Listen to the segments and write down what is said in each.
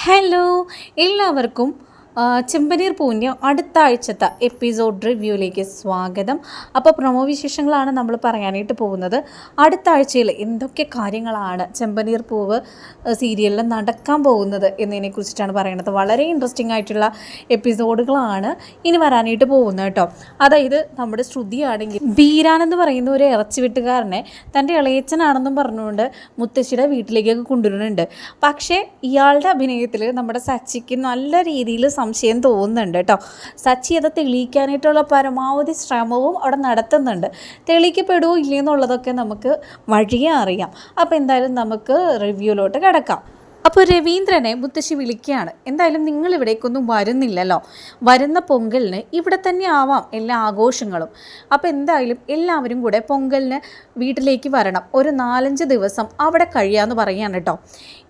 Hello എല്ലാവർക്കും ചെമ്പനീർ പൂഞ്ഞ് അടുത്ത ആഴ്ചത്തെ എപ്പിസോഡ് റിവ്യൂയിലേക്ക് സ്വാഗതം. അപ്പോൾ പ്രൊമോ വിശേഷങ്ങളാണ് നമ്മൾ പറയാനായിട്ട് പോകുന്നത്. അടുത്ത ആഴ്ചയിൽ എന്തൊക്കെ കാര്യങ്ങളാണ് ചെമ്പനീർ പൂവ് സീരിയലിൽ നടക്കാൻ പോകുന്നത് എന്നതിനെ കുറിച്ചിട്ടാണ് പറയുന്നത്. വളരെ ഇൻട്രസ്റ്റിംഗ് ആയിട്ടുള്ള എപ്പിസോഡുകളാണ് ഇനി വരാനായിട്ട് പോകുന്നത് കേട്ടോ. അതായത് നമ്മുടെ ശ്രുതിയാണെങ്കിൽ ബീരാൻ എന്ന് പറയുന്ന ഒരു ഇറച്ചി വെട്ടുകാരനെ തന്റെ ഇളയച്ചനാണെന്നും പറഞ്ഞുകൊണ്ട് മുത്തശ്ശിയുടെ വീട്ടിലേക്കൊക്കെ കൊണ്ടുവരുന്നുണ്ട്. പക്ഷേ ഇയാളുടെ അഭിനയത്തിൽ നമ്മുടെ സച്ചിക്ക് നല്ല രീതിയിൽ സംശയം തോന്നുന്നുണ്ട് കേട്ടോ. സച്ചി അത് തെളിയിക്കാനായിട്ടുള്ള പരമാവധി ശ്രമവും അവിടെ നടത്തുന്നുണ്ട്. തെളിയിക്കപ്പെടുമോ ഇല്ലയെന്നുള്ളതൊക്കെ നമുക്ക് വഴിയേ അറിയാം. അപ്പോൾ എന്തായാലും നമുക്ക് റിവ്യൂലോട്ട് കിടക്കാം. അപ്പോൾ രവീന്ദ്രനെ മുത്തശ്ശി വിളിക്കുകയാണ്. എന്തായാലും നിങ്ങൾ ഇവിടേക്കൊന്നും വരുന്നില്ലല്ലോ. വരുന്ന പൊങ്കലിന് ഇവിടെ തന്നെ ആവാം എല്ലാ ആഘോഷങ്ങളും. അപ്പോൾ എന്തായാലും എല്ലാവരും കൂടെ പൊങ്കലിന് വീട്ടിലേക്ക് വരണം. ഒരു നാലഞ്ച് ദിവസം അവിടെ കഴിയാമെന്ന് പറയുകയാണ് കേട്ടോ.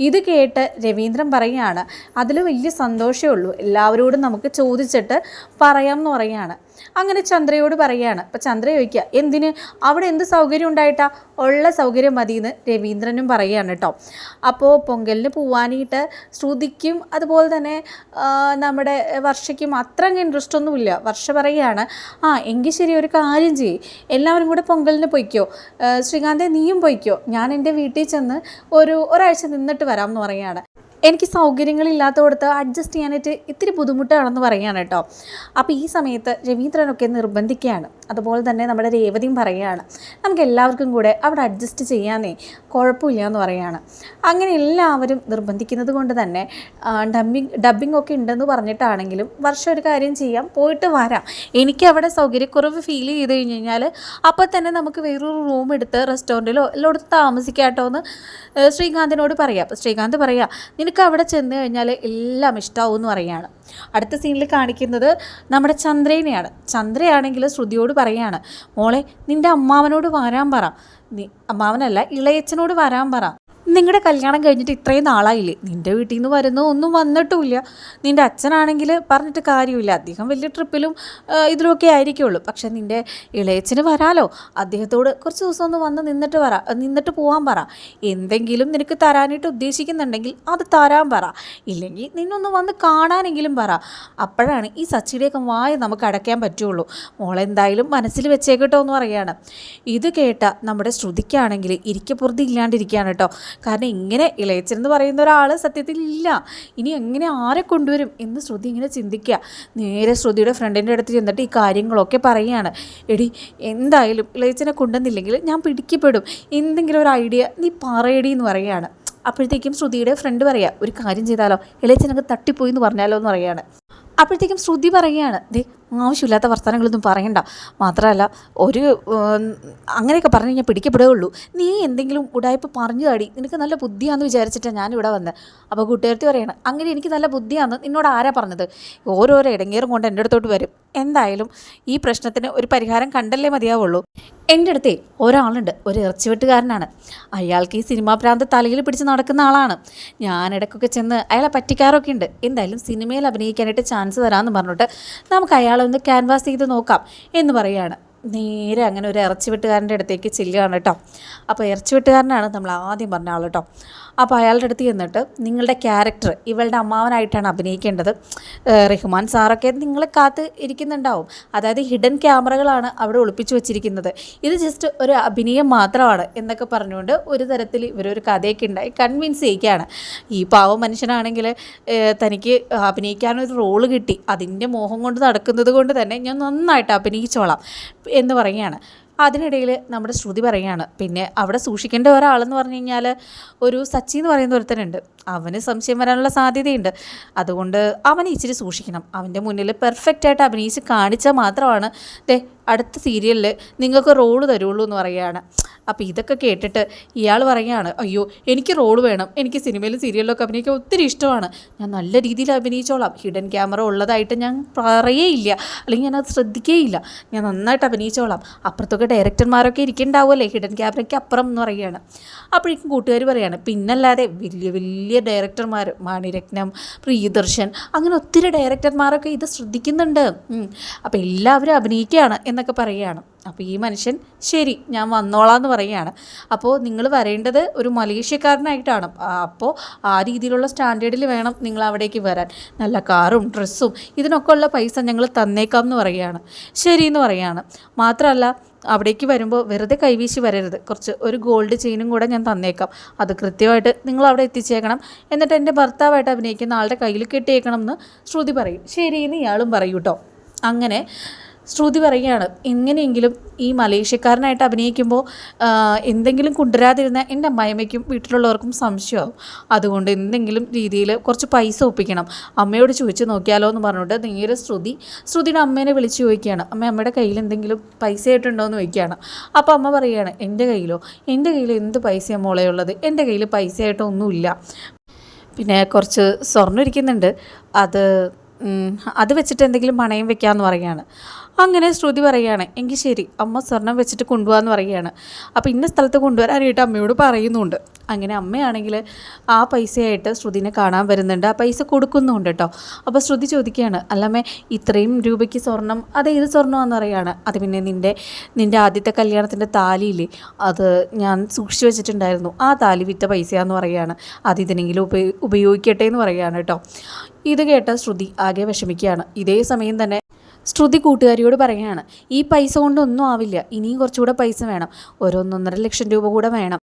ഇത് കേട്ട് രവീന്ദ്രൻ പറയുകയാണ് അതിൽ വലിയ സന്തോഷമേ ഉള്ളൂ. എല്ലാവരോടും നമുക്ക് ചോദിച്ചിട്ട് പറയാമെന്ന് പറയുകയാണ്. അങ്ങനെ ചന്ദ്രയോട് പറയുകയാണ്. അപ്പം ചന്ദ്ര ചോദിക്കുക എന്തിന്? അവിടെ എന്ത് സൗകര്യം ഉണ്ടായിട്ടാ? ഉള്ള സൗകര്യം മതി എന്ന് രവീന്ദ്രനും പറയുകയാണ് കേട്ടോ. അപ്പോൾ പൊങ്കലിന് പോവാനായിട്ട് ശ്രുതിക്കും അതുപോലെ തന്നെ നമ്മുടെ വർഷയ്ക്കും അത്ര അങ്ങ് ഇൻട്രസ്റ്റ് ഒന്നുമില്ല വർഷ പറയുകയാണ് ആ എങ്കിൽ ശരി ഒരു കാര്യം ചെയ്യ്. എല്ലാവരും കൂടെ പൊങ്കലിന് പൊയ്ക്കോ. ശ്രീകാന്തെ നീയും പൊയ്ക്കോ. ഞാൻ എന്റെ വീട്ടിൽ ചെന്ന് ഒരു ഒരാഴ്ച നിന്നിട്ട് വരാം എന്ന് പറയുകയാണ്. എനിക്ക് സൗകര്യങ്ങളില്ലാത്തടത്ത് അഡ്ജസ്റ്റ് ചെയ്യാനായിട്ട് ഇത്തിരി ബുദ്ധിമുട്ടാണെന്ന് പറയുകയാണ് കേട്ടോ. അപ്പോൾ ഈ സമയത്ത് രവീന്ദ്രനൊക്കെ നിർബന്ധിക്കുകയാണ്. അതുപോലെ തന്നെ നമ്മുടെ രേവതിയും പറയുകയാണ് നമുക്ക് എല്ലാവർക്കും കൂടെ അവിടെ അഡ്ജസ്റ്റ് ചെയ്യാനേ കുഴപ്പമില്ല എന്ന് പറയുകയാണ്. അങ്ങനെ എല്ലാവരും നിർബന്ധിക്കുന്നത് കൊണ്ട് തന്നെ ഡബിങ് ഡബ്ബിംഗ് ഒക്കെ ഉണ്ടെന്ന് പറഞ്ഞിട്ടാണെങ്കിലും വർഷം ഒരു കാര്യം ചെയ്യാം പോയിട്ട് വരാം. എനിക്ക് അവിടെ സൗകര്യക്കുറവ് ഫീൽ ചെയ്ത് കഴിഞ്ഞ് കഴിഞ്ഞാൽ അപ്പോൾ തന്നെ നമുക്ക് വേറൊരു റൂം എടുത്ത് റെസ്റ്റോറന്റിലോ എല്ലായിടത്തും താമസിക്കാട്ടോ എന്ന് ശ്രീകാന്തിനോട് പറയാം. ശ്രീകാന്ത് പറയാം നിനക്ക് അവിടെ ചെന്ന് കഴിഞ്ഞാൽ എല്ലാം ഇഷ്ടമാവും എന്ന് പറയുകയാണ്. അടുത്ത സീനിൽ കാണിക്കുന്നത് നമ്മുടെ ചന്ദ്രേനെയാണ്. ചന്ദ്രയാണെങ്കിൽ ശ്രുതിയോട് പറയാണ് മോളെ നിന്റെ അമ്മാവനോട് വരാൻ പറ. നീ അമ്മാവനല്ല ഇളയച്ചനോട് വരാൻ പറ. നിങ്ങളുടെ കല്യാണം കഴിഞ്ഞിട്ട് ഇത്രയും നാളായില്ലേ? നിന്റെ വീട്ടിൽ നിന്ന് വരുന്നോ ഒന്നും വന്നിട്ടുമില്ല നിന്റെ അച്ഛനാണെങ്കിൽ പറഞ്ഞിട്ട് കാര്യമില്ല. അദ്ദേഹം വലിയ ട്രിപ്പിലും ഇതിലുമൊക്കെ ആയിരിക്കുള്ളൂ. പക്ഷെ നിന്റെ ഇളയച്ചന് വരാലോ. അദ്ദേഹത്തോട് കുറച്ച് ദിവസം ഒന്ന് വന്ന് നിന്നിട്ട് വര നിന്നിട്ട് പോകാൻ പറ. എന്തെങ്കിലും നിനക്ക് തരാനായിട്ട് ഉദ്ദേശിക്കുന്നുണ്ടെങ്കിൽ അത് തരാൻ പറ. ഇല്ലെങ്കിൽ നിന്നൊന്ന് വന്ന് കാണാനെങ്കിലും പറ. അപ്പോഴാണ് ഈ സച്ചിയുടെയൊക്കെ വായ നമുക്ക് അടയ്ക്കാൻ പറ്റുള്ളൂ. മോളെന്തായാലും മനസ്സിൽ വെച്ചേക്കട്ടോ എന്ന് പറയാണ്. ഇത് കേട്ട നമ്മുടെ ശ്രുതിക്കാണെങ്കിൽ ഇരിക്കപ്പുറത്ത് ഇല്ലാണ്ടിരിക്കുകയാണ് കേട്ടോ കാരണം ഇങ്ങനെ ഇളയച്ചൻ എന്ന് പറയുന്ന ഒരാൾ സത്യത്തിൽ ഇല്ല ഇനി എങ്ങനെ ആരെ കൊണ്ടുവരും എന്ന് ശ്രുതി ഇങ്ങനെ ചിന്തിക്കുക. നേരെ ശ്രുതിയുടെ ഫ്രണ്ടിന്റെ അടുത്ത് ചെന്നിട്ട് ഈ കാര്യങ്ങളൊക്കെ പറയുകയാണ്. എടി എന്തായാലും ഇളയച്ചനെ കൊണ്ടുവന്നില്ലെങ്കിൽ ഞാൻ പിടിക്കപ്പെടും. എന്തെങ്കിലും ഒരു ഐഡിയ നീ പറയടി എന്ന് പറയുകയാണ്. അപ്പോഴത്തേക്കും ശ്രുതിയുടെ ഫ്രണ്ട് പറയാം ഒരു കാര്യം ചെയ്താലോ? ഇളയച്ചനൊക്കെ തട്ടിപ്പോയി എന്ന് പറഞ്ഞാലോ? എന്ന് പറയുകയാണ്. അപ്പോഴത്തേക്കും ശ്രുതി പറയുകയാണ് ദേ ആവശ്യമില്ലാത്ത വർത്തമാനങ്ങളൊന്നും പറയണ്ട. മാത്രമല്ല ഒരു അങ്ങനെയൊക്കെ പറഞ്ഞു കഴിഞ്ഞാൽ പിടിക്കപ്പെടുകയുള്ളൂ. നീ എന്തെങ്കിലും ഉടായ്പ പറഞ്ഞു താടി. നിനക്ക് നല്ല ബുദ്ധിയാണെന്ന് വിചാരിച്ചിട്ടാണ് ഞാനിവിടെ വന്നത് അപ്പോൾ കൂട്ടുകാരത്തി പറയണം അങ്ങനെ എനിക്ക് നല്ല ബുദ്ധിയാണെന്ന് നിന്നോട് ആരാ പറഞ്ഞത്? ഓരോരോ ഇടങ്ങേറും കൊണ്ട് എന്റെ അടുത്തോട്ട് വരും. എന്തായാലും ഈ പ്രശ്നത്തിന് ഒരു പരിഹാരം കണ്ടല്ലേ മതിയാവുള്ളൂ. എന്റെ അടുത്തേ ഒരാളുണ്ട്. ഒരു ഇറച്ചിവെട്ടുകാരനാണ്. അയാൾക്ക് ഈ സിനിമാ ഭ്രാന്ത് തലയിൽ പിടിച്ച് നടക്കുന്ന ആളാണ്. ഞാൻ ഇടയ്ക്കൊക്കെ ചെന്ന് അയാളെ പറ്റിക്കാറൊക്കെ ഉണ്ട്. എന്തായാലും സിനിമയിൽ അഭിനയിക്കാനായിട്ട് ചാൻസ് തരാമെന്ന് പറഞ്ഞിട്ട് നമുക്ക് അയാളെ ഒന്ന് ക്യാൻവാസ് ചെയ്ത് നോക്കാം എന്ന് പറയുകയാണ് നേരെ അങ്ങനെ ഒരു ഇറച്ചി വെട്ടുകാരന്റെ അടുത്തേക്ക് ചെല്ലുകയാണ് കേട്ടോ. അപ്പോൾ ഇറച്ചി വെട്ടുകാരനാണ് നമ്മൾ ആദ്യം പറഞ്ഞ ആൾ കേട്ടോ. അപ്പോൾ അയാളുടെ അടുത്ത് ചെന്നിട്ട് നിങ്ങളുടെ ക്യാരക്ടർ ഇവളുടെ അമ്മാവനായിട്ടാണ് അഭിനയിക്കേണ്ടത്. റഹ്മാൻ സാറൊക്കെ നിങ്ങളെ കാത്ത് ഇരിക്കുന്നുണ്ടാവും. അതായത് ഹിഡൻ ക്യാമറകളാണ് അവിടെ ഒളിപ്പിച്ചു വെച്ചിരിക്കുന്നത്. ഇത് ജസ്റ്റ് ഒരു അഭിനയം മാത്രമാണ് എന്നൊക്കെ പറഞ്ഞുകൊണ്ട് ഒരു തരത്തിൽ ഇവരൊരു കഥയൊക്കെ ഉണ്ടായി. കൺവിൻസ് ചെയ്യിക്കുകയാണ് ഈ പാവ മനുഷ്യനാണെങ്കിൽ തനിക്ക് അഭിനയിക്കാനൊരു റോൾ കിട്ടി. അതിന്റെ മോഹം കൊണ്ട് നടക്കുന്നത് കൊണ്ട് തന്നെ ഞാൻ നന്നായിട്ട് അഭിനയിച്ചോളാം എന്ന് പറയുകയാണ്. അതിനിടയിൽ നമ്മുടെ ശ്രുതി പറയുകയാണ് പിന്നെ അവിടെ സൂക്ഷിക്കേണ്ട ഒരാളെന്ന് പറഞ്ഞു കഴിഞ്ഞാൽ ഒരു സച്ചി എന്ന് പറയുന്ന ഒരുത്തനുണ്ട്. അവന് സംശയം വരാനുള്ള സാധ്യതയുണ്ട്. അതുകൊണ്ട് അവനെ ഇച്ചിരി സൂക്ഷിക്കണം. അവന്റെ മുന്നിൽ പെർഫെക്റ്റ് ആയിട്ട് അഭിനയിച്ച് കാണിച്ചാൽ മാത്രമാണ് ദേ അടുത്ത സീരിയലിൽ നിങ്ങൾക്ക് റോൾ തരുള്ളൂ എന്ന് പറയുകയാണ്. അപ്പോൾ ഇതൊക്കെ കേട്ടിട്ട് ഇയാൾ പറയുകയാണ് അയ്യോ എനിക്ക് റോൾ വേണം. എനിക്ക് സിനിമയിലും സീരിയലിലൊക്കെ അഭിനയിക്കാൻ ഒത്തിരി ഇഷ്ടമാണ്. ഞാൻ നല്ല രീതിയിൽ അഭിനയിച്ചോളാം. ഹിഡൻ ക്യാമറ ഉള്ളതായിട്ട് ഞാൻ പറയേയില്ല. അല്ലെങ്കിൽ ഞാനത് ശ്രദ്ധിക്കേയില്ല. ഞാൻ നന്നായിട്ട് അഭിനയിച്ചോളാം. അപ്പുറത്തൊക്കെ ഡയറക്ടർമാരൊക്കെ ഇരിക്കുന്നുണ്ടാവുമല്ലേ ഹിഡൻ ക്യാമറയ്ക്ക് അപ്പുറം എന്ന് പറയുകയാണ് അപ്പോഴേക്കും കൂട്ടുകാർ പറയുകയാണ് പിന്നല്ലാതെ വലിയ വലിയ ഡയറക്ടർമാർ മണിരത്നം പ്രിയദർശൻ അങ്ങനെ ഒത്തിരി ഡയറക്ടർമാരൊക്കെ ഇത് ശ്രദ്ധിക്കുന്നുണ്ട്. അപ്പോൾ എല്ലാവരും അഭിനയിക്കുകയാണ് എന്നൊക്കെ പറയുകയാണ് അപ്പോൾ ഈ മനുഷ്യൻ ശരി ഞാൻ വന്നോളാം എന്ന് പറയുകയാണ്. അപ്പോൾ നിങ്ങൾ വരേണ്ടത് ഒരു മലേഷ്യക്കാരനായിട്ടാണ്. അപ്പോൾ ആ രീതിയിലുള്ള സ്റ്റാൻഡേർഡിൽ വേണം നിങ്ങൾ അവിടേക്ക് വരാൻ. നല്ല കാറും ഡ്രസ്സും ഇതിനൊക്കെ ഉള്ള പൈസ ഞങ്ങൾ തന്നേക്കാം എന്ന് പറയുകയാണ്. ശരി എന്ന് പറയുകയാണ്. മാത്രമല്ല അവിടേക്ക് വരുമ്പോൾ വെറുതെ കൈവീശി വരരുത്. കുറച്ച് ഒരു ഗോൾഡ് ചെയിനും കൂടെ ഞാൻ തന്നേക്കാം. അത് കൃത്യമായിട്ട് നിങ്ങൾ അവിടെ എത്തിച്ചേക്കണം. എന്നിട്ട് എന്റെ ഭർത്താവായിട്ട് അഭിനയിക്കുന്ന ആളുടെ കയ്യിൽ കെട്ടിയേക്കണം എന്ന് ശ്രുതി പറയും. ശരി എന്ന് ഇയാളും പറയൂട്ടോ അങ്ങനെ ശ്രുതി പറയുകയാണ് എങ്ങനെയെങ്കിലും ഈ മലേഷ്യക്കാരനായിട്ട് അഭിനയിക്കുമ്പോൾ എന്തെങ്കിലും കൊണ്ടുവരാതിരുന്ന എന്റെ അമ്മായിമ്മയ്ക്കും വീട്ടിലുള്ളവർക്കും സംശയമാവും. അതുകൊണ്ട് എന്തെങ്കിലും രീതിയിൽ കുറച്ച് പൈസ ഒപ്പിക്കണം. അമ്മയോട് ചോദിച്ച് നോക്കിയാലോ എന്ന് പറഞ്ഞിട്ട് നേരെ ശ്രുതി ശ്രുതിയുടെ അമ്മേനെ വിളിച്ച് ചോദിക്കുകയാണ് അമ്മ അമ്മയുടെ കയ്യിൽ എന്തെങ്കിലും പൈസ ആയിട്ടുണ്ടോ? എന്ന് ചോദിക്കുകയാണ്. അപ്പോൾ അമ്മ പറയുകയാണ് എന്റെ കയ്യിലോ? എന്റെ കയ്യിൽ എന്ത് പൈസയാണ് മോളെ ഉള്ളത്? എന്റെ കയ്യിൽ പൈസ ആയിട്ടൊന്നുമില്ല പിന്നെ കുറച്ച് സ്വർണം ഇരിക്കുന്നുണ്ട്. അത് അത് വെച്ചിട്ട് എന്തെങ്കിലും പണയം വെക്കാമെന്ന് പറയുകയാണ്. അങ്ങനെ ശ്രുതി പറയുകയാണ് എങ്കിൽ ശരി അമ്മ സ്വർണം വെച്ചിട്ട് കൊണ്ടുപോകാന്ന് പറയുകയാണ്. അപ്പോൾ ഇന്ന സ്ഥലത്ത് കൊണ്ടുവരാനായിട്ട് അമ്മയോട് പറയുന്നുണ്ട്. അങ്ങനെ അമ്മയാണെങ്കിൽ ആ പൈസയായിട്ട് ശ്രുതിനെ കാണാൻ വരുന്നുണ്ട്. ആ പൈസ കൊടുക്കുന്നുണ്ട് കേട്ടോ. അപ്പോൾ ശ്രുതി ചോദിക്കുകയാണ് അല്ലമ്മേ ഇത്രയും രൂപയ്ക്ക് സ്വർണം അത് ഏത് സ്വർണമാണെന്ന് അറിയാണ് അത് പിന്നെ നിന്റെ നിന്റെ ആദ്യത്തെ കല്യാണത്തിന്റെ താലിയില്ലേ? അത് ഞാൻ സൂക്ഷിച്ചു വെച്ചിട്ടുണ്ടായിരുന്നു. ആ താലി വിറ്റ പൈസയാന്ന് പറയുകയാണ് അത് ഇതിനെങ്കിലും ഉപയോ ഉപയോഗിക്കട്ടെ എന്ന് പറയുകയാണ് കേട്ടോ. ഇത് കേട്ട ശ്രുതി ആകെ വിഷമിക്കുകയാണ്. ഇതേ സമയം തന്നെ ശ്രുതി കൂട്ടുകാരിയോട് പറയുകയാണ് ഈ പൈസ കൊണ്ടൊന്നും ആവില്ല ഇനിയും കുറച്ചുകൂടെ പൈസ വേണം. ഓരോന്നൊന്നര ലക്ഷം രൂപ കൂടെ വേണം.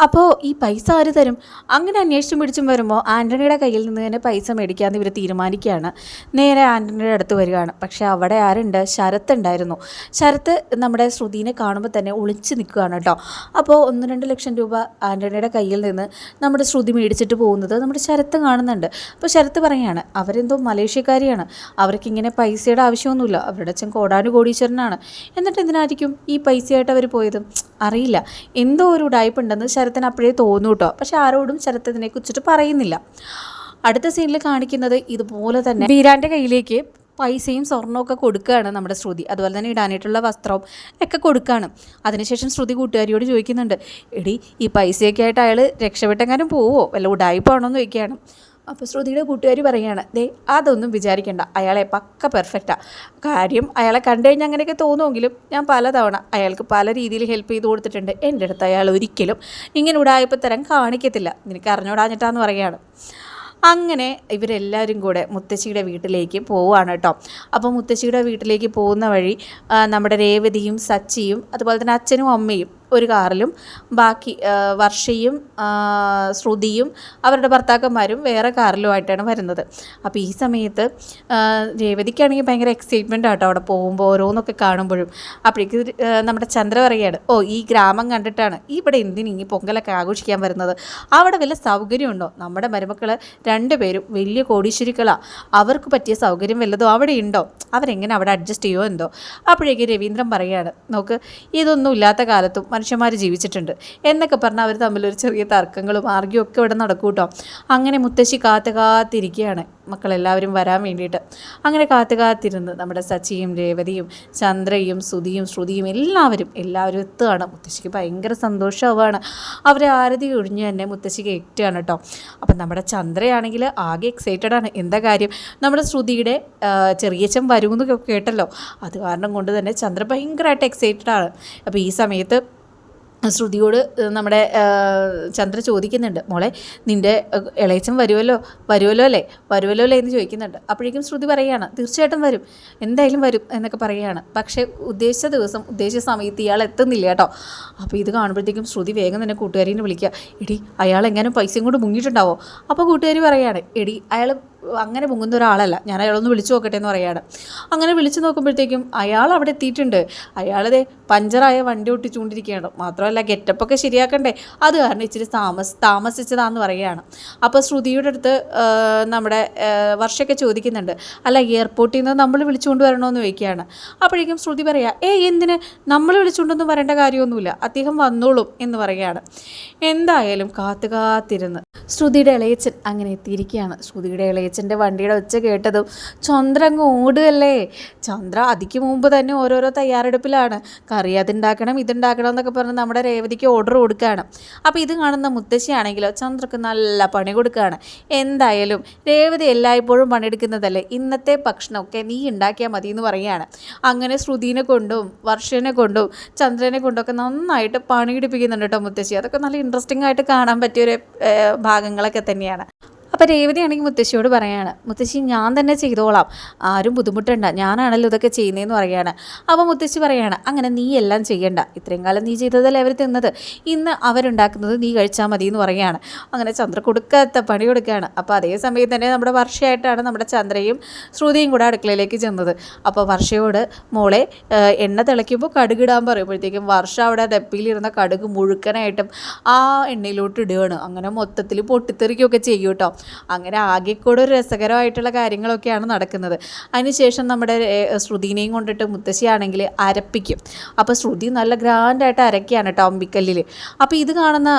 അപ്പോൾ ഈ പൈസ ആര് തരും? അങ്ങനെ അന്വേഷിച്ചും പിടിച്ചും വരുമ്പോൾ ആന്റണിയുടെ കയ്യിൽ നിന്ന് തന്നെ പൈസ മേടിക്കാമെന്ന് ഇവർ തീരുമാനിക്കുകയാണ്. നേരെ ആന്റണിയുടെ അടുത്ത് വരികയാണ്. പക്ഷേ അവിടെ ആരുണ്ട്? ശരത്ത് ഉണ്ടായിരുന്നു. ശരത്ത് നമ്മുടെ ശ്രുതിനെ കാണുമ്പോൾ തന്നെ ഒളിച്ച് നിൽക്കുകയാണ് കേട്ടോ. അപ്പോൾ ഒന്ന് രണ്ട് ലക്ഷം രൂപ ആന്റണിയുടെ കയ്യിൽ നിന്ന് നമ്മുടെ ശ്രുതി മേടിച്ചിട്ട് പോകുന്നത് നമ്മുടെ ശരത്ത് കാണുന്നുണ്ട്. അപ്പോൾ ശരത്ത് പറയുകയാണ് അവരെന്തോ മലേഷ്യക്കാരിയാണ്. അവർക്ക് ഇങ്ങനെ പൈസയുടെ ആവശ്യമൊന്നുമില്ല. അവരുടെ അച്ഛൻ കോടാനു കോടീശ്വരനാണ് എന്നിട്ട് എന്തിനായിരിക്കും ഈ പൈസയായിട്ട് അവർ പോയത്? അറിയില്ല. എന്തോ ഒരു ഉടായ്പുണ്ടെന്ന് ശരത്തിന് അപ്പോഴേ തോന്നും കേട്ടോ പക്ഷെ ആരോടും ശരത്ത് ഇതിനെക്കുറിച്ചിട്ട് പറയുന്നില്ല. അടുത്ത സീനിൽ കാണിക്കുന്നത് ഇതുപോലെ തന്നെ വീരാന്റെ കയ്യിലേക്ക് പൈസയും സ്വർണമൊക്കെ കൊടുക്കുകയാണ് നമ്മുടെ ശ്രുതി. അതുപോലെ തന്നെ ഇടാനായിട്ടുള്ള വസ്ത്രവും ഒക്കെ കൊടുക്കുകയാണ്. അതിനുശേഷം ശ്രുതി കൂട്ടുകാരിയോട് ചോദിക്കുന്നുണ്ട് എടി ഈ പൈസയൊക്കെ ആയിട്ട് അയാൾ രക്ഷപ്പെട്ടെങ്ങാനും പോവോ? വല്ല ഉടായ്പാണോ എന്ന് ചോദിക്കുകയാണ്. അപ്പോൾ ശ്രുതിയുടെ കൂട്ടുകാർ പറയുകയാണ് ദേ അതൊന്നും വിചാരിക്കേണ്ട. അയാളെ പക്ക പെർഫെക്റ്റാണ് കാര്യം അയാളെ കണ്ടു കഴിഞ്ഞാൽ അങ്ങനെയൊക്കെ തോന്നുമെങ്കിലും ഞാൻ പലതവണ അയാൾക്ക് പല രീതിയിൽ ഹെൽപ്പ് ചെയ്ത് കൊടുത്തിട്ടുണ്ട്. എന്റെ അടുത്ത് അയാൾ ഒരിക്കലും ഇങ്ങനെ ഉടായ്പ തരം കാണിക്കത്തില്ല. നിനക്ക് അറിഞ്ഞോടാഞ്ഞിട്ടാന്ന് പറയുകയാണ്. അങ്ങനെ ഇവരെല്ലാവരും കൂടെ മുത്തശ്ശിയുടെ വീട്ടിലേക്ക് പോവുകയാണ് കേട്ടോ. അപ്പോൾ മുത്തശ്ശിയുടെ വീട്ടിലേക്ക് പോകുന്ന വഴി നമ്മുടെ രേവതിയും സച്ചിയും അതുപോലെ തന്നെ അച്ഛനും അമ്മയും ഒരു കാറിലും ബാക്കി വർഷയും ശ്രുതിയും അവരുടെ ഭർത്താക്കന്മാരും വേറെ കാറിലുമായിട്ടാണ് വരുന്നത്. അപ്പോൾ ഈ സമയത്ത് രേവതിക്കാണെങ്കിൽ ഭയങ്കര എക്സൈറ്റ്മെന്റ് ആട്ടോ അവിടെ പോകുമ്പോൾ ഓരോന്നൊക്കെ കാണുമ്പോഴും. അപ്പോഴേക്ക് നമ്മുടെ ചന്ദ്ര പറയുകയാണ് ഓ ഈ ഗ്രാമം കണ്ടിട്ടാണ് ഇവിടെ എന്തിനു പൊങ്കലൊക്കെ ആഘോഷിക്കാൻ വരുന്നത്? അവിടെ വല്ല സൗകര്യമുണ്ടോ? നമ്മുടെ മരുമക്കൾ രണ്ടുപേരും വലിയ കോടീശ്വരികളാണ് അവർക്ക് പറ്റിയ സൗകര്യം വല്ലതും അവിടെ ഉണ്ടോ? അവരെങ്ങനെ അവിടെ അഡ്ജസ്റ്റ് ചെയ്യുമോ എന്തോ? അപ്പോഴേക്ക് രവീന്ദ്രൻ പറയുകയാണ് നോക്ക് ഇതൊന്നും ഇല്ലാത്ത കാലത്തും മനുഷ്യന്മാർ ജീവിച്ചിട്ടുണ്ട്. എന്നൊക്കെ പറഞ്ഞാൽ അവർ തമ്മിലൊരു ചെറിയ തർക്കങ്ങളും ആർഗ്യവും ഒക്കെ ഇവിടെ നടക്കും കേട്ടോ. അങ്ങനെ മുത്തശ്ശി കാത്തു കാത്തിരിക്കുകയാണ് മക്കളെല്ലാവരും വരാൻ വേണ്ടിയിട്ട്. അങ്ങനെ കാത്തു കാത്തിരുന്ന് നമ്മുടെ സച്ചിയും രേവതിയും ചന്ദ്രയും സുധിയും ശ്രുതിയും എല്ലാവരും എല്ലാവരും എത്തുകയാണ്. മുത്തശ്ശിക്ക് ഭയങ്കര സന്തോഷമാവുകയാണ്. അവരെ ആരതി ഒഴിഞ്ഞ് തന്നെ മുത്തശ്ശിക്ക് എത്തുകയാണ് കേട്ടോ. അപ്പം നമ്മുടെ ചന്ദ്രയാണെങ്കിൽ ആകെ എക്സൈറ്റഡ് ആണ്. എന്താ കാര്യം? നമ്മുടെ ശ്രുതിയുടെ ചെറിയച്ഛൻ വരുമെന്ന് കേട്ടല്ലോ. അത് കാരണം കൊണ്ട് തന്നെ ചന്ദ്ര ഭയങ്കരമായിട്ട് എക്സൈറ്റഡ് ആണ്. അപ്പോൾ ഈ സമയത്ത് ശ്രുതിയോട് നമ്മുടെ ചന്ദ്ര ചോദിക്കുന്നുണ്ട് മോളെ നിന്റെ ഇളയച്ചൻ വരുമല്ലോ വരുമല്ലോ അല്ലേ? വരുമല്ലോ അല്ലേ? എന്ന് ചോദിക്കുന്നുണ്ട്. അപ്പോഴേക്കും ശ്രുതി പറയുകയാണ് തീർച്ചയായിട്ടും വരും എന്തായാലും വരും എന്നൊക്കെ പറയുകയാണ്. പക്ഷേ ഉദ്ദേശിച്ച ദിവസം ഉദ്ദേശിച്ച സമയത്ത് ഇയാൾ എത്തുന്നില്ല കേട്ടോ. അപ്പോൾ ഇത് കാണുമ്പോഴത്തേക്കും ശ്രുതി വേഗം തന്നെ കൂട്ടുകാരീനെ വിളിക്കുക എടി അയാൾ എങ്ങനെ പൈസയും കൊണ്ട് മുങ്ങിയിട്ടുണ്ടാവോ? അപ്പോൾ കൂട്ടുകാരി പറയുകയാണ് എടി അയാൾ അങ്ങനെ മുങ്ങുന്ന ഒരാളല്ല. ഞാൻ അയാളൊന്ന് വിളിച്ചു നോക്കട്ടെ എന്ന് പറയാണ്. അങ്ങനെ വിളിച്ചു നോക്കുമ്പോഴത്തേക്കും അയാൾ അവിടെ എത്തിയിട്ടുണ്ട്. അയാളതേ പഞ്ചറായ വണ്ടി ഒട്ടിച്ചുകൊണ്ടിരിക്കുകയാണ്. മാത്രമല്ല ഗെറ്റപ്പൊക്കെ ശരിയാക്കണ്ടേ? അത് കാരണം ഇച്ചിരി താമസ താമസിച്ചതാന്ന് പറയുകയാണ്. അപ്പോൾ ശ്രുതിയുടെ അടുത്ത് നമ്മുടെ വർഷമൊക്കെ ചോദിക്കുന്നുണ്ട്. അല്ല എയർപോർട്ടിൽ നിന്ന് നമ്മൾ വിളിച്ചുകൊണ്ട് വരണമെന്ന് ചോദിക്കുകയാണ്. അപ്പോഴേക്കും ശ്രുതി പറയാ ഏ എന്തിന്? നമ്മൾ വിളിച്ചുകൊണ്ടൊന്നും വരേണ്ട കാര്യമൊന്നുമില്ല. അദ്ദേഹം വന്നോളും എന്ന് പറയുകയാണ്. എന്തായാലും കാത്തു കാത്തിരുന്ന് ശ്രുതിയുടെ ഇളയച്ചൻ അങ്ങനെ എത്തിയിരിക്കുകയാണ്. ശ്രുതിയുടെ ഇളയച്ചന്റെ വണ്ടിയുടെ ഒച്ച കേട്ടതും ചന്ദ്ര അങ്ങ് ഓടുകല്ലേ ചന്ദ്ര അതിക്ക് മുമ്പ് തന്നെ ഓരോരോ തയ്യാറെടുപ്പിലാണ്. കറി അതുണ്ടാക്കണം ഇതുണ്ടാക്കണം എന്നൊക്കെ പറഞ്ഞ് നമ്മുടെ രേവതിക്ക് ഓർഡർ കൊടുക്കുകയാണ്. അപ്പോൾ ഇത് കാണുന്ന മുത്തശ്ശിയാണെങ്കിലോ ചന്ദ്രക്ക് നല്ല പണി കൊടുക്കുകയാണ്. എന്തായാലും രേവതി എല്ലായ്പ്പോഴും പണിയെടുക്കുന്നതല്ലേ? ഇന്നത്തെ ഭക്ഷണമൊക്കെ നീ ഉണ്ടാക്കിയാൽ മതി എന്ന് പറയുകയാണ്. അങ്ങനെ ശ്രുതിനെ കൊണ്ടും വർഷനെ കൊണ്ടും ചന്ദ്രനെ കൊണ്ടൊക്കെ നന്നായിട്ട് പണിയെടുപ്പിക്കുന്നുണ്ട് കേട്ടോ മുത്തശ്ശി. അതൊക്കെ നല്ല ഇൻട്രസ്റ്റിംഗ് ആയിട്ട് കാണാൻ പറ്റിയൊരു ഭാഗങ്ങളൊക്കെ തന്നെയാണ്. അപ്പോൾ രേവതിയാണെങ്കിൽ മുത്തശ്ശിയോട് പറയാണ് മുത്തശ്ശി ഞാൻ തന്നെ ചെയ്തോളാം. ആരും ബുദ്ധിമുട്ടണ്ട. ഞാനാണല്ലോ ഇതൊക്കെ ചെയ്യുന്നതെന്ന് പറയാണ്. അപ്പോൾ മുത്തശ്ശി പറയാണ് അങ്ങനെ നീ എല്ലാം ചെയ്യണ്ട. ഇത്രയും കാലം നീ ചെയ്തതല്ലേ അവർ തിന്നത്? ഇന്ന് അവരുണ്ടാക്കുന്നത് നീ കഴിച്ചാൽ മതി എന്ന് പറയാണ്. അങ്ങനെ ചന്ദ്ര കൊടുക്കാത്ത പണി കൊടുക്കുകയാണ് അപ്പോൾ അതേ സമയം തന്നെ നമ്മുടെ വർഷയായിട്ടാണ് നമ്മുടെ ചന്ദ്രയും ശ്രുതിയും കൂടെ അടുക്കളയിലേക്ക് ചെന്നത്. അപ്പോൾ വർഷയോട് മോളെ എണ്ണ തിളയ്ക്കുമ്പോൾ കടുകിടാൻ പറയുമ്പോഴത്തേക്കും വർഷ അവിടെ ഡപ്പിയിലിരുന്ന കടുക് മുഴുക്കനായിട്ടും ആ എണ്ണയിലോട്ട് ഇടുകയാണ് അങ്ങനെ മൊത്തത്തിൽ പൊട്ടിത്തെറിക്കുകയൊക്കെ ചെയ്യും കേട്ടോ. അങ്ങനെ ആകെ കൂടെ ഒരു രസകരമായിട്ടുള്ള കാര്യങ്ങളൊക്കെയാണ് നടക്കുന്നത്. അതിനുശേഷം നമ്മുടെ ശ്രുതിനെയും കൊണ്ടിട്ട് മുത്തശ്ശിയാണെങ്കിൽ അരപ്പിക്കും. അപ്പോൾ ശ്രുതി നല്ല ഗ്രാൻഡായിട്ട് അരക്കുകയാണ് കേട്ടോ അമ്പിക്കല്ലിൽ അപ്പോൾ ഇത് കാണുന്ന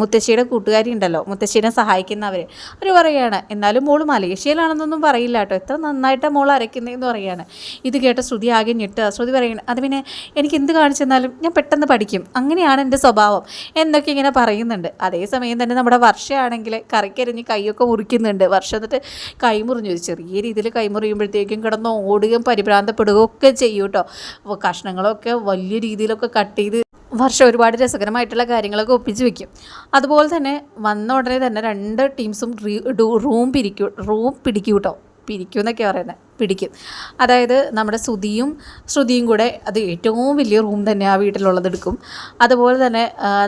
മുത്തശ്ശിയുടെ കൂട്ടുകാരി ഉണ്ടല്ലോ മുത്തശ്ശീനെ സഹായിക്കുന്നവർ അവർ പറയുകയാണ് എന്നാലും മോൾ മലേഷ്യയിലാണെന്നൊന്നും പറയില്ല കേട്ടോ. എത്ര നന്നായിട്ട് മോൾ അരയ്ക്കുന്നതെന്ന് പറയുകയാണ് ഇത് കേട്ട ശ്രുതി ആകെ ഞെട്ടുക. ശ്രുതി പറയുന്നത് അത് പിന്നെ എനിക്ക് എന്ത് കാണിച്ചെന്നാലും ഞാൻ പെട്ടെന്ന് പഠിക്കും. അങ്ങനെയാണ് എന്റെ സ്വഭാവം. എന്നൊക്കെ ഇങ്ങനെ പറയുന്നുണ്ട്. അതേസമയം തന്നെ നമ്മുടെ വർഷയാണെങ്കിൽ കറിക്കരിഞ്ഞ് കൈയൊക്കെ മുറിക്കുന്നുണ്ട്. വർഷം എന്നിട്ട് കൈ മുറിഞ്ഞു ഒരു ചെറിയ രീതിയിൽ കൈ മുറിയുമ്പോഴത്തേക്കും കിടന്ന് ഓടുകയും പരിഭ്രാന്തപ്പെടുകയും ഒക്കെ ചെയ്യും കേട്ടോ. അപ്പോൾ കഷ്ണങ്ങളൊക്കെ വലിയ രീതിയിലൊക്കെ കട്ട് ചെയ്ത് വർഷം ഒരുപാട് രസകരമായിട്ടുള്ള കാര്യങ്ങളൊക്കെ ഒപ്പിച്ച് വെക്കും. അതുപോലെ തന്നെ വന്ന ഉടനെ തന്നെ രണ്ട് ടീംസും റൂം പിരിക്കും റൂം പിടിക്കും കേട്ടോ. പിരിക്കും എന്നൊക്കെ പറയുന്നത്. പിടിക്കും. അതായത് നമ്മുടെ ശ്രുതിയും ശ്രുതിയും കൂടെ അത് ഏറ്റവും വലിയ റൂം തന്നെ ആ വീട്ടിലുള്ളത് എടുക്കും. അതുപോലെ തന്നെ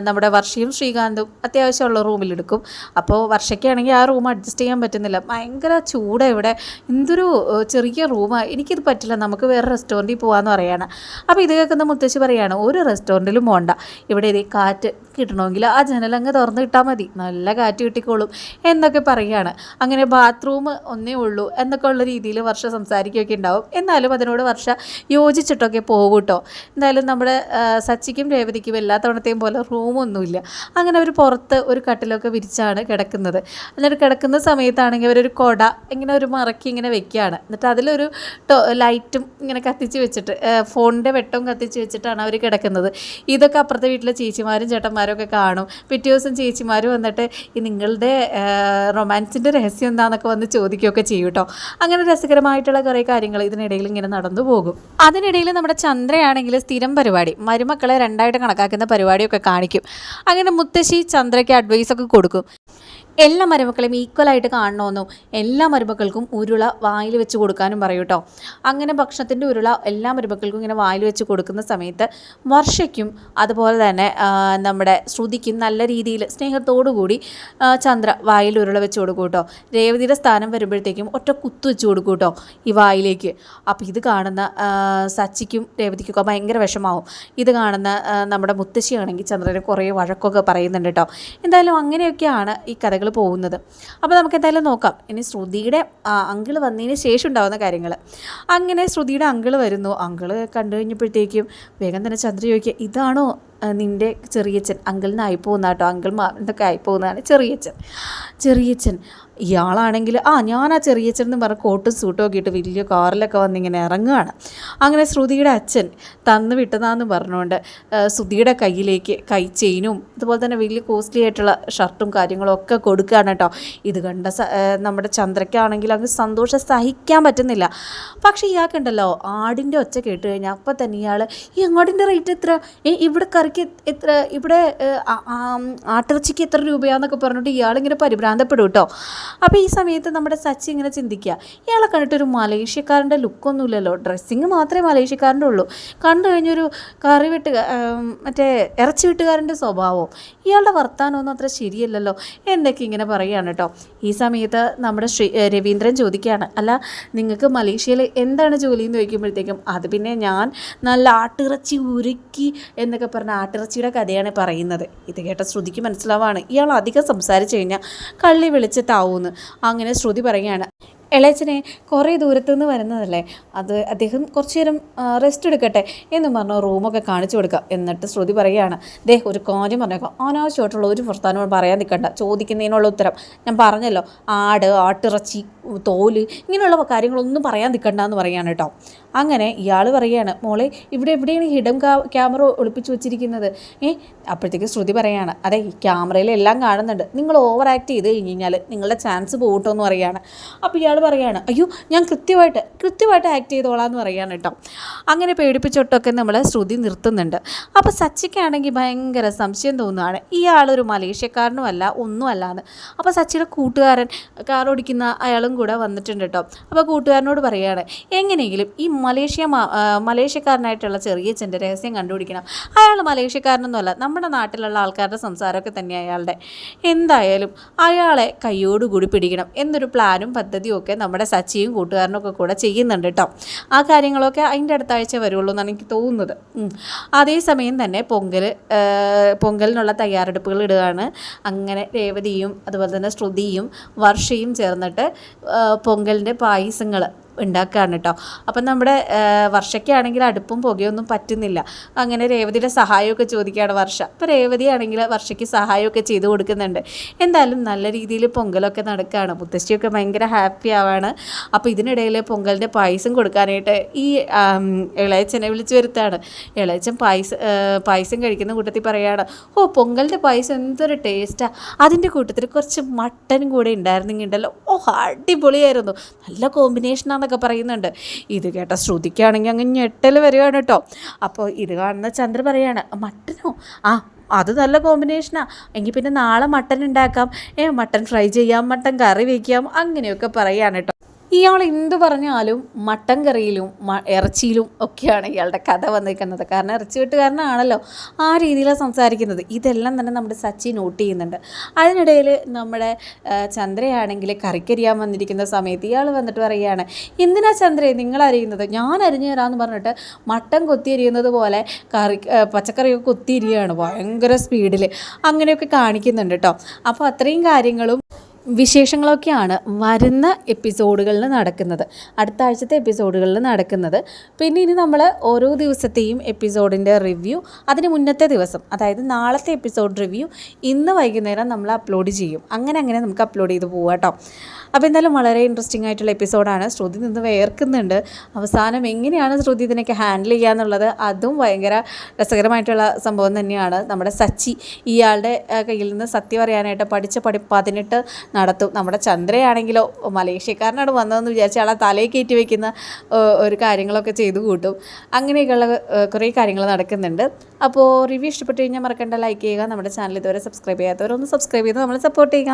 നമ്മുടെ വർഷയും ശ്രീകാന്തും അത്യാവശ്യമുള്ള റൂമിലെടുക്കും അപ്പോൾ വർഷയ്ക്കാണെങ്കിൽ ആ റൂം അഡ്ജസ്റ്റ് ചെയ്യാൻ പറ്റുന്നില്ല. ഭയങ്കര ചൂട ഇവിടെ. എന്തൊരു ചെറിയ റൂമാണ് എനിക്കിത് പറ്റില്ല. നമുക്ക് വേറെ റെസ്റ്റോറന്റിൽ പോകാമെന്ന് പറയാണ്. അപ്പോൾ ഇത് കേൾക്കുന്ന മുത്തശ്ശി പറയാണ് ഒരു റെസ്റ്റോറന്റിലും പോകണ്ട ഇവിടെ ഇതേ കാറ്റ് കിട്ടണമെങ്കിൽ ആ ജനലങ്ങ് തുറന്ന് ഇട്ടാൽ മതി. നല്ല കാറ്റ് കിട്ടിക്കോളും എന്നൊക്കെ പറയുകയാണ് അങ്ങനെ ബാത്റൂം ഒന്നേ ഉള്ളൂ. എന്നൊക്കെ ഉള്ള രീതിയിൽ വർഷ സംസാരിക്കുകയൊക്കെ ഉണ്ടാവും. എന്നാലും അതിനോട് വർഷ യോജിച്ചിട്ടൊക്കെ പോകും കേട്ടോ എന്തായാലും നമ്മുടെ സച്ചിക്കും രേവതിക്കും എല്ലാ തവണത്തെയും പോലെ റൂമൊന്നുമില്ല. അങ്ങനെ അവർ പുറത്ത് ഒരു കട്ടിലൊക്കെ വിരിച്ചാണ് കിടക്കുന്നത്. എന്നിട്ട് കിടക്കുന്ന സമയത്താണെങ്കിൽ അവരൊരു കൊട ഇങ്ങനെ ഒരു മറക്കി ഇങ്ങനെ വെക്കുകയാണ്. എന്നിട്ട് അതിലൊരു ലൈറ്റും ഇങ്ങനെ കത്തിച്ച് വെച്ചിട്ട് ഫോണിന്റെ വെട്ടവും കത്തിച്ച് വെച്ചിട്ടാണ് അവർ കിടക്കുന്നത്. ഇതൊക്കെ അപ്പുറത്തെ വീട്ടിലെ ചേച്ചിമാരും ചേട്ടന്മാരും ഒക്കെ കാണും. പിറ്റേ ദിവസം ചേച്ചിമാർ വന്നിട്ട് ഈ നിങ്ങളുടെ റൊമാൻസിന്റെ രഹസ്യം എന്താണെന്നൊക്കെ വന്ന് ചോദിക്കുകയൊക്കെ ചെയ്യും കേട്ടോ അങ്ങനെ രസകരമായിട്ടുള്ള കുറേ കാര്യങ്ങൾ ഇതിനിടയിൽ ഇങ്ങനെ നടന്നു പോകും. അതിനിടയിൽ നമ്മുടെ ചന്ദ്രയാണെങ്കിൽ സ്ഥിരം പരിപാടി മരുമക്കളെ രണ്ടായിട്ട് കണക്കാക്കുന്ന പരിപാടിയൊക്കെ കാണിക്കും. അങ്ങനെ മുത്തശ്ശി ചന്ദ്രയ്ക്ക് അഡ്വൈസ് ഒക്കെ കൊടുക്കും. എല്ലാ മരുമക്കളെയും ഈക്വലായിട്ട് കാണണമെന്നും എല്ലാ മരുമക്കൾക്കും ഉരുള വായിൽ വെച്ച് കൊടുക്കാനും പറയും കേട്ടോ അങ്ങനെ ഭക്ഷണത്തിന്റെ ഉരുള എല്ലാ മരുമക്കൾക്കും ഇങ്ങനെ വായിൽ വെച്ച് കൊടുക്കുന്ന സമയത്ത് വർഷയ്ക്കും അതുപോലെ തന്നെ നമ്മുടെ ശ്രുതിക്കും നല്ല രീതിയിൽ സ്നേഹത്തോടുകൂടി ചന്ദ്ര വായിൽ ഉരുള വെച്ച് കൊടുക്കും കേട്ടോ രേവതിയുടെ സ്ഥാനം വരുമ്പോഴത്തേക്കും ഒറ്റ കുത്തു വെച്ച് കൊടുക്കും കേട്ടോ ഈ വായിലേക്ക്. അപ്പോൾ ഇത് കാണുന്ന സച്ചിക്കും രേവതിക്കൊക്കെ ഭയങ്കര വിഷമാവും. ഇത് കാണുന്ന നമ്മുടെ മുത്തശ്ശിയാണെങ്കിൽ ചന്ദ്രനെ കുറേ വഴക്കൊക്കെ പറയുന്നുണ്ട് കേട്ടോ എന്തായാലും അങ്ങനെയൊക്കെയാണ് ഈ കഥകൾ പോകുന്നത്. അപ്പോൾ നമുക്ക് എന്തായാലും നോക്കാം. ഇനി ശ്രുതിയുടെ അങ്കിൾ വന്നതിന് ശേഷം ഉണ്ടാകുന്ന കാര്യങ്ങൾ അങ്ങനെ ശ്രുതിയുടെ അങ്കിൾ വരുന്നു. അങ്കിൾ കണ്ടു കഴിഞ്ഞപ്പോഴത്തേക്കും വേഗം തന്നെ ചന്ദ്ര ചോദിക്കുക ഇതാണോ നിന്റെ ചെറിയച്ഛൻ അങ്കിളിന് ആയിപ്പോകുന്ന കേട്ടോ. അങ്കിൾ മാറിന്റെയൊക്കെ ആയിപ്പോകുന്നതാണ് ചെറിയച്ഛൻ. ചെറിയച്ഛൻ ഇയാളാണെങ്കിൽ ആ ഞാൻ ആ ചെറിയച്ഛൻ എന്ന് പറഞ്ഞ കോട്ടും സൂട്ടും ഒക്കെ ഇട്ട് വലിയ കാറിലൊക്കെ വന്നിങ്ങനെ ഇറങ്ങുകയാണ് അങ്ങനെ ശ്രുതിയുടെ അച്ഛൻ തന്നു വിട്ടതാന്ന് പറഞ്ഞുകൊണ്ട് ശ്രുതിയുടെ കയ്യിലേക്ക് കൈ ചെയിനും അതുപോലെ തന്നെ വലിയ കോസ്റ്റ്ലി ആയിട്ടുള്ള ഷർട്ടും കാര്യങ്ങളും ഒക്കെ കൊടുക്കുകയാണ് കേട്ടോ. ഇത് കണ്ട നമ്മുടെ ചന്ദ്രയ്ക്കാണെങ്കിൽ അങ്ങ് സന്തോഷം സഹിക്കാൻ പറ്റുന്നില്ല. പക്ഷേ ഇയാൾക്കുണ്ടല്ലോ ആടിന്റെ ഒച്ച കേട്ട് കഴിഞ്ഞാൽ അപ്പം തന്നെ ഇയാൾ ഈ ആടിന്റെ റേറ്റ് എത്ര? ഇവിടെ കറിക്ക് എത്ര ഇവിടെ ആട്ടിറച്ചിക്ക് എത്ര രൂപയാന്നൊക്കെ പറഞ്ഞിട്ട് ഇയാളിങ്ങനെ പരിഭ്രാന്തപ്പെടും കേട്ടോ. അപ്പോൾ ഈ സമയത്ത് നമ്മുടെ സച്ചി ഇങ്ങനെ ചിന്തിക്കുക. ഇയാളെ കണ്ടിട്ടൊരു മലേഷ്യക്കാരന്റെ ലുക്കൊന്നുമില്ലല്ലോ. ഡ്രസ്സിങ് മാത്രമേ മലേഷ്യക്കാരന്റെ ഉള്ളൂ. കണ്ടു കഴിഞ്ഞൊരു കറി വെട്ട് മറ്റേ ഇറച്ചി വെട്ടുകാരന്റെ സ്വഭാവം ഇയാളുടെ വർത്താനമൊന്നും അത്ര ശരിയല്ലല്ലോ എന്നൊക്കെ ഇങ്ങനെ പറയുകയാണ് കേട്ടോ. ഈ സമയത്ത് നമ്മുടെ ശ്രീ രവീന്ദ്രൻ ചോദിക്കുകയാണ്. അല്ല നിങ്ങൾക്ക് മലേഷ്യയിൽ എന്താണ് ജോലി? എന്ന് ചോദിക്കുമ്പോഴത്തേക്കും അത് പിന്നെ ഞാൻ നല്ല ആട്ടിറച്ചി ഉരുക്കി എന്നൊക്കെ പറഞ്ഞ ആട്ടിറച്ചിയുടെ കഥയാണ് പറയുന്നത്. ഇത് കേട്ട ശ്രുതിക്ക് മനസ്സിലാവാണ്. ഇയാൾ അധികം സംസാരിച്ചു കഴിഞ്ഞാൽ കള്ളി വെളിച്ചത്താവൂന്ന് അങ്ങനെ ശ്രുതി പറയുകയാണ് ഇളയച്ചനെ കുറേ ദൂരത്തു നിന്ന് വരുന്നതല്ലേ? അത് അദ്ദേഹം കുറച്ച് നേരം റെസ്റ്റ് എടുക്കട്ടെ എന്ന് പറഞ്ഞു റൂമൊക്കെ കാണിച്ചു കൊടുക്കുക. എന്നിട്ട് ശ്രുതി പറയുകയാണ് ദേ ഒരു കാര്യം പറഞ്ഞേക്കാം. അനാവശ്യമായിട്ടുള്ള ഒരു വർത്താനവും പറയാൻ നിൽക്കണ്ട. ചോദിക്കുന്നതിനുള്ള ഉത്തരം ഞാൻ പറഞ്ഞല്ലോ. ആട് ആട്ടിറച്ചി തോൽ ഇങ്ങനെയുള്ള കാര്യങ്ങളൊന്നും പറയാൻ നിൽക്കണ്ട എന്ന് പറയാണ് കേട്ടോ. അങ്ങനെ ഇയാൾ പറയുകയാണ് മോളെ ഇവിടെ എവിടെയാണ് ഹിഡം ക്യാമറ ഒളിപ്പിച്ച് വെച്ചിരിക്കുന്നത്? ഏ അപ്പോഴത്തേക്ക് ശ്രുതി പറയാണ് അതെ ക്യാമറയിൽ എല്ലാം കാണുന്നുണ്ട്. നിങ്ങൾ ഓവർ ആക്ട് ചെയ്ത് കഴിഞ്ഞ് കഴിഞ്ഞാൽ നിങ്ങളുടെ ചാൻസ് പോകട്ടോ എന്ന് പറയുകയാണ്. അപ്പോൾ ഇയാൾ പറയുകയാണ് അയ്യോ ഞാൻ കൃത്യമായിട്ട് കൃത്യമായിട്ട് ആക്ട് ചെയ്തോളാം എന്ന് പറയുകയാണ് കേട്ടോ. അങ്ങനെ പേടിപ്പിച്ചൊട്ടൊക്കെ നമ്മൾ ശ്രുതി നിർത്തുന്നുണ്ട്. അപ്പോൾ സച്ചിക്കാണെങ്കിൽ ഭയങ്കര സംശയം തോന്നുകയാണ് ഇയാളൊരു മലേഷ്യക്കാരനുമല്ല ഒന്നുമല്ല എന്ന് അപ്പോൾ സച്ചിയുടെ കൂട്ടുകാരൻ കാർ ഓടിക്കുന്ന അയാളും കൂടെ വന്നിട്ടുണ്ട് കേട്ടോ. അപ്പോൾ കൂട്ടുകാരനോട് പറയുകയാണ് എങ്ങനെയെങ്കിലും ഈ മലേഷ്യ മലേഷ്യക്കാരനായിട്ടുള്ള ചെറിയ ചെന്റെ രഹസ്യം കണ്ടുപിടിക്കണം. അയാൾ മലേഷ്യക്കാരനൊന്നുമല്ല നമ്മുടെ നാട്ടിലുള്ള ആൾക്കാരുടെ സംസാരമൊക്കെ തന്നെ അയാളുടെ. എന്തായാലും അയാളെ കൈയോടുകൂടി പിടിക്കണം എന്നൊരു പ്ലാനും പദ്ധതിയും ഒക്കെ നമ്മുടെ സച്ചിയും കൂട്ടുകാരനൊക്കെ കൂടെ ചെയ്യുന്നുണ്ട് കേട്ടോ. ആ കാര്യങ്ങളൊക്കെ അതിന്റെ അടുത്ത ആഴ്ച വരുള്ളൂ എന്നാണ് എനിക്ക് തോന്നുന്നത്. അതേസമയം തന്നെ പൊങ്കൽ പൊങ്കലിനുള്ള തയ്യാറെടുപ്പുകൾ ഇടുകയാണ്. അങ്ങനെ രേവതിയും അതുപോലെ തന്നെ ശ്രുതിയും വർഷയും ചേർന്നിട്ട് പൊങ്കലിന്റെ പായസങ്ങൾ ഉണ്ടാക്കുകയാണ് കേട്ടോ. അപ്പം നമ്മുടെ വർഷയ്ക്കാണെങ്കിൽ അടുപ്പും പുകയൊന്നും പറ്റുന്നില്ല. അങ്ങനെ രേവതിയുടെ സഹായമൊക്കെ ചോദിക്കുകയാണ് വർഷ. അപ്പോൾ രേവതി ആണെങ്കിൽ വർഷയ്ക്ക് സഹായമൊക്കെ ചെയ്ത് കൊടുക്കുന്നുണ്ട്. എന്തായാലും നല്ല രീതിയിൽ പൊങ്കലൊക്കെ നടക്കുകയാണ്. മുത്തശ്ശിയൊക്കെ ഭയങ്കര ഹാപ്പി ആവാണ്. അപ്പോൾ ഇതിനിടയിൽ പൊങ്കലിന്റെ പായസം കൊടുക്കാനായിട്ട് ഈ ഇളയച്ചനെ വിളിച്ചു വരുത്താണ്. ഇളയച്ചൻ പായസ പായസം കഴിക്കുന്ന കൂട്ടത്തിൽ പറയുകയാണ് ഓ പൊങ്കലിന്റെ പായസം എന്തൊരു ടേസ്റ്റാണ് അതിന്റെ കൂട്ടത്തിൽ കുറച്ച് മട്ടനും കൂടെ ഉണ്ടായിരുന്നെങ്കിൽ ഉണ്ടല്ലോ ഓ അടിപൊളിയായിരുന്നു. നല്ല കോമ്പിനേഷനാണ് എന്നൊക്കെ പറയുന്നുണ്ട്. ഇത് കേട്ട ശ്രുതിക്കാണെങ്കിൽ അങ്ങ് ഞെട്ടൽ വരികയാണ് കേട്ടോ. അപ്പോൾ ഇത് കാണുന്ന ചന്ദ്ര പറയാണ് മട്ടനോ? ആ അത് നല്ല കോമ്പിനേഷനാണ് എങ്കിൽ പിന്നെ നാളെ മട്ടൻ ഉണ്ടാക്കാം. ഏ മട്ടൻ ഫ്രൈ ചെയ്യാം മട്ടൻ കറി വയ്ക്കാം അങ്ങനെയൊക്കെ പറയുകയാണ് കേട്ടോ. ഇയാൾ എന്ത് പറഞ്ഞാലും മട്ടൻ കറിയിലും ഇറച്ചിയിലും ഒക്കെയാണ് ഇയാളുടെ കഥ വന്നിരിക്കുന്നത്. കാരണം ഇറച്ചി വെട്ടുകാരനാണല്ലോ ആ രീതിയിലാണ് സംസാരിക്കുന്നത്. ഇതെല്ലാം തന്നെ നമ്മുടെ സച്ചി നോട്ട് ചെയ്യുന്നുണ്ട്. അതിനിടയിൽ നമ്മുടെ ചന്ദ്രയാണെങ്കിൽ കറിക്കരിയാൻ വന്നിരിക്കുന്ന സമയത്ത് ഇയാൾ വന്നിട്ട് പറയുകയാണ് എന്തിനാ ചന്ദ്രയെ നിങ്ങൾ അറിയുന്നത് ഞാൻ അരിഞ്ഞു തരാമെന്ന് പറഞ്ഞിട്ട് മട്ടൻ കൊത്തിയരിയുന്നത് പോലെ കറി പച്ചക്കറിയൊക്കെ കൊത്തിയിരിക്കുകയാണ് ഭയങ്കര സ്പീഡിൽ അങ്ങനെയൊക്കെ കാണിക്കുന്നുണ്ട് കേട്ടോ അപ്പോൾ അത്രയും കാര്യങ്ങളും വിശേഷങ്ങളൊക്കെയാണ് വരുന്ന എപ്പിസോഡുകളിൽ നടക്കുന്നത്. അടുത്ത ആഴ്ചത്തെ എപ്പിസോഡുകളിൽ നടക്കുന്നത്. പിന്നെ ഇനി നമ്മൾ ഓരോ ദിവസത്തെയും എപ്പിസോഡിന്റെ റിവ്യൂ അതിന് മുന്നത്തെ ദിവസം അതായത് നാളത്തെ എപ്പിസോഡ് റിവ്യൂ ഇന്ന് വൈകുന്നേരം നമ്മൾ അപ്ലോഡ് ചെയ്യും. അങ്ങനെ അങ്ങനെ നമുക്ക് അപ്ലോഡ് ചെയ്ത് പോകാം കേട്ടോ അപ്പോൾ എന്തായാലും വളരെ ഇൻട്രസ്റ്റിംഗ് ആയിട്ടുള്ള എപ്പിസോഡാണ് ശ്രുതി നിന്ന് വേർക്കുന്നുണ്ട്. അവസാനം എങ്ങനെയാണ് ശ്രുതി ഇതിനൊക്കെ ഹാൻഡിൽ ചെയ്യുക എന്നുള്ളത് അതും ഭയങ്കര രസകരമായിട്ടുള്ള സംഭവം തന്നെയാണ്. നമ്മുടെ സച്ചി ഇയാളുടെ കയ്യിൽ നിന്ന് സത്യം അറിയാനായിട്ട് പഠിച്ച പഠി പതിനെട്ട് നടത്തും. നമ്മുടെ ചന്ദ്രയാണെങ്കിലോ മലേഷ്യക്കാരനാണ് വന്നതെന്ന് വിചാരിച്ചാൽ ആളെ തലയിൽ കയറ്റി വയ്ക്കുന്ന ഒരു കാര്യങ്ങളൊക്കെ ചെയ്തു കൂട്ടും. അങ്ങനെയൊക്കെയുള്ള കുറേ കാര്യങ്ങൾ നടക്കുന്നുണ്ട്. അപ്പോൾ റിവ്യൂ ഇഷ്ടപ്പെട്ട് കഴിഞ്ഞാൽ മറക്കേണ്ട. ലൈക്ക് ചെയ്യുക. നമ്മുടെ ചാനൽ ഇതുവരെ സബ്സ്ക്രൈബ് ചെയ്യാത്തവരൊന്ന് സബ്സ്ക്രൈബ് ചെയ്ത് നമ്മൾ സപ്പോർട്ട് ചെയ്യുക.